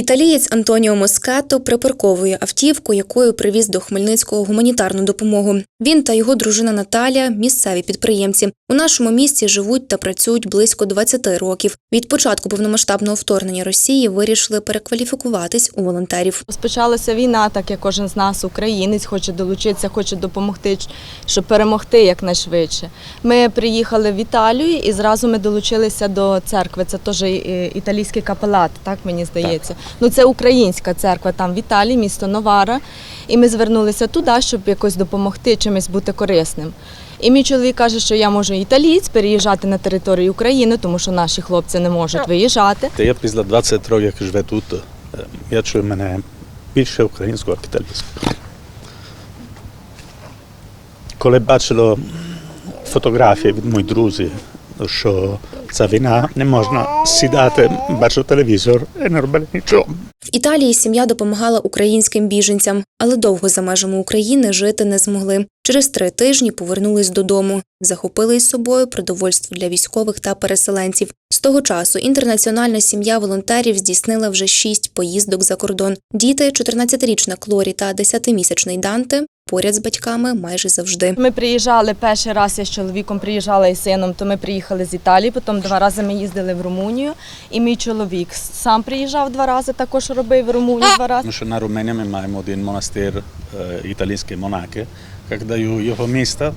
Італієць Антоніо Москето припарковує автівку, якою привіз до Хмельницького гуманітарну допомогу. Він та його дружина Наталія місцеві підприємці. У нашому місті живуть та працюють близько 20 років. Від початку повномасштабного вторгнення Росії вирішили перекваліфікуватись у волонтерів. Розпочалася війна, так як кожен з нас, українець, хоче долучитися, хоче допомогти, щоб перемогти якнайшвидше. Ми приїхали в Італію і зразу ми долучилися до церкви. Це теж е, італійський капелат, так мені здається. Ну це українська церква там в Італії, місто Новара. І ми звернулися туди, щоб якось допомогти чимось бути корисним. І мій чоловік каже, що я можу італієць переїжджати на територію України, тому що наші хлопці не можуть виїжджати. Я після 20 років, як живе тут, е, я чую мене більше українського італійського. Коли бачило фотографії від моїх друзів, що ця війна не можна сідати, бачити телевізор і не робити нічого. В Італії сім'я допомагала українським біженцям, але довго за межами України жити не змогли. Через три тижні повернулись додому, захопили із собою продовольство для військових та переселенців. З того часу інтернаціональна сім'я волонтерів здійснила вже шість поїздок за кордон. Діти, 14-річна Клорі та 10-місячний Данте, поряд з батьками майже завжди. Ми приїжджали перший раз, я з чоловіком приїжджала і сином, то ми приїхали з Італії, потім два рази ми їздили в Румунію. І мій чоловік сам приїжджав два рази, також робив в Румунію два рази. Що на Румунії ми маємо один монастир е, італійські монаки, як даю його міста,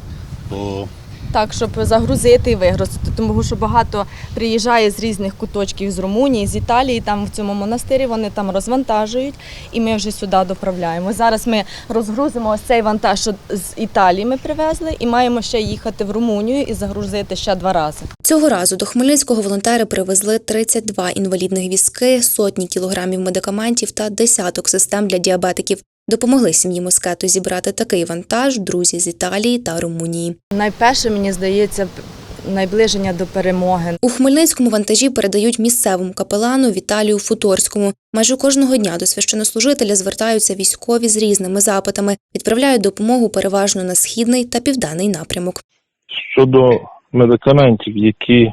бо Так, щоб загрузити і вигрузити. Тому що багато приїжджає з різних куточків з Румунії, з Італії. Там в цьому монастирі вони там розвантажують, і ми вже сюди доправляємо. Зараз ми розгрузимо ось цей вантаж, що з Італії ми привезли, і маємо ще їхати в Румунію і загрузити ще два рази. Цього разу до Хмельницького волонтери привезли 32 інвалідних візки, сотні кілограмів медикаментів та десяток систем для діабетиків. Допомогли сім'ї Москету зібрати такий вантаж друзі з Італії та Румунії. Найперше, мені здається, найближення до перемоги. У Хмельницькому вантажі передають місцевому капелану Віталію Футорському. Майже кожного дня до священнослужителя звертаються військові з різними запитами, відправляють допомогу переважно на східний та південний напрямок. щодо медикаментів, які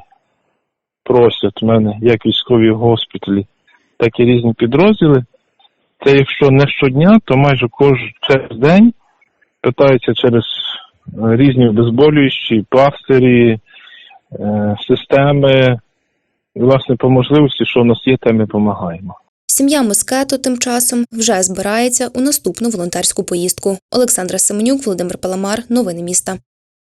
просять мене як військові госпіталі, так і різні підрозділи. Це якщо не щодня, то майже кожен день питаються через е, різні обезболюючі, пластирі, е, системи. І, власне, по можливості, що у нас є, те ми допомагаємо. Сім'я Москету тим часом вже збирається у наступну волонтерську поїздку. Олександра Семенюк, Володимир Паламар. Новини міста.